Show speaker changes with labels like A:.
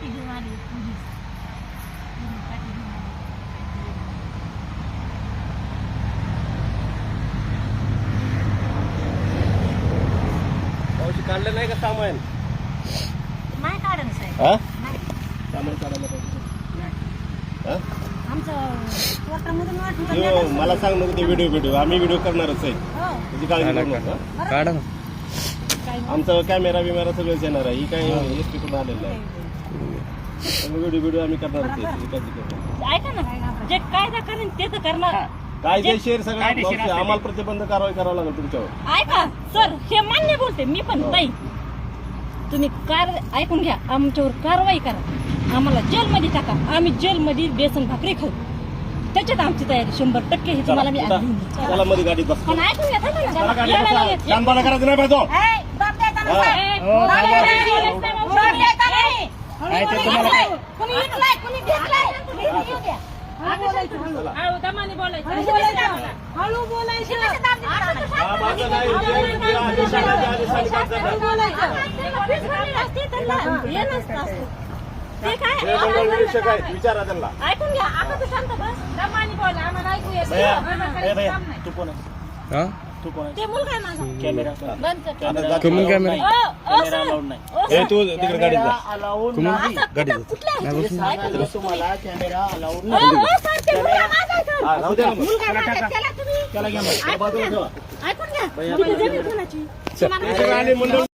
A: काठी घेऊन आली पोलीस काठी घेऊन आली
B: पावशी काढलं नाही का सामान?
A: नाही साहेब.
B: हा?
A: नाही
B: सामान काढायला पाहिजे. हा?
A: आमचं कोर्टामधून
B: यो,
A: वाटलं
B: मला सांग नको ते व्हिडिओ व्हिडिओ आम्ही व्हिडिओ करणारच आहे.
A: हो.
B: त्याची काळजी करू नका
C: काढा ना.
A: काय
B: आमचं कॅमेरा बिमेरा सगळंच येणार आहे. ही काही एस पी कडून आलेलं आहे? व्हिडिओ व्हिडिओ आम्ही करणारच आहे त्याची काळजी करू नका.
A: ऐका ना जे कायदा करेन ते तर करणार
B: कायदेशीर सगळं आम्हाला प्रतिबंध कारवाई करावं लागेल तुमच्यावर
A: ऐका सर हे मान्य बोलते मी पण ताई तुम्ही कार ऐकून घ्या आमच्यावर कारवाई करा आम्हाला जेलमध्ये टाका आम्ही जेलमध्ये बेसन भाकरी खाऊ त्याच्यात आमची तयारी शंभर टक्के हे तुम्हाला मी
B: चला,
A: आज देईन.
B: चला मध्ये गाडीत बस
A: पण ऐकून घ्या थांबा ना.
B: चला बसा. करायचं नाही पाहिजे
A: बाप द्यायचा
B: हा.
C: हो,
A: बाप. द्यायचा. नाही,
C: ते तुम्हाला
A: घेतलाय, कोणी घेतलाय, कोणी घेतलाय, येऊ द्या. हळू दमाने बोलायचं. हळू बोलायचं.
B: हा, माझं नाही. जे- जे आदेश आहे, ते आदेश आम्ही करणार.
A: हे नसतं असं. ते काय?
B: हे मंडळ निरीक्षक आहेत विचारा त्यांना.
A: ऐकून घ्या. आता तू शांत बस. दमाने बोला. आम्हाला ऐकू येत
B: भैया,
A: नाही.
B: ए भैया. तू कोण आहे
C: हा?
B: तू कोण आहे
A: ते मुलगा आहे माझा
B: कॅमेरा
A: बंद कर.
B: आता जा.
C: कमून कॅमेरा
A: ओ, ओ, सर. ओ,
B: ए
A: सर.
B: तू तिकडे गाडीत जा
C: कमून
A: असं
C: गाडी
A: कुठं- कुठल्या
C: नाही, बसून.
A: ह्याच्यात?
D: तुम्हाला कॅमेरा अलाउड
A: ओ, ओ, सर, ते मुलगा माझा आहे, सर.
B: हा, राहू द्या ना मग.
A: मुलगा माझा आहे, त्याला तुम्ही
B: त्याला घ्या मग.
A: ऐकून घ्या. ऐकून घ्या तिथे जमीन कोणाची?
B: हे सगळं आणि मंडळ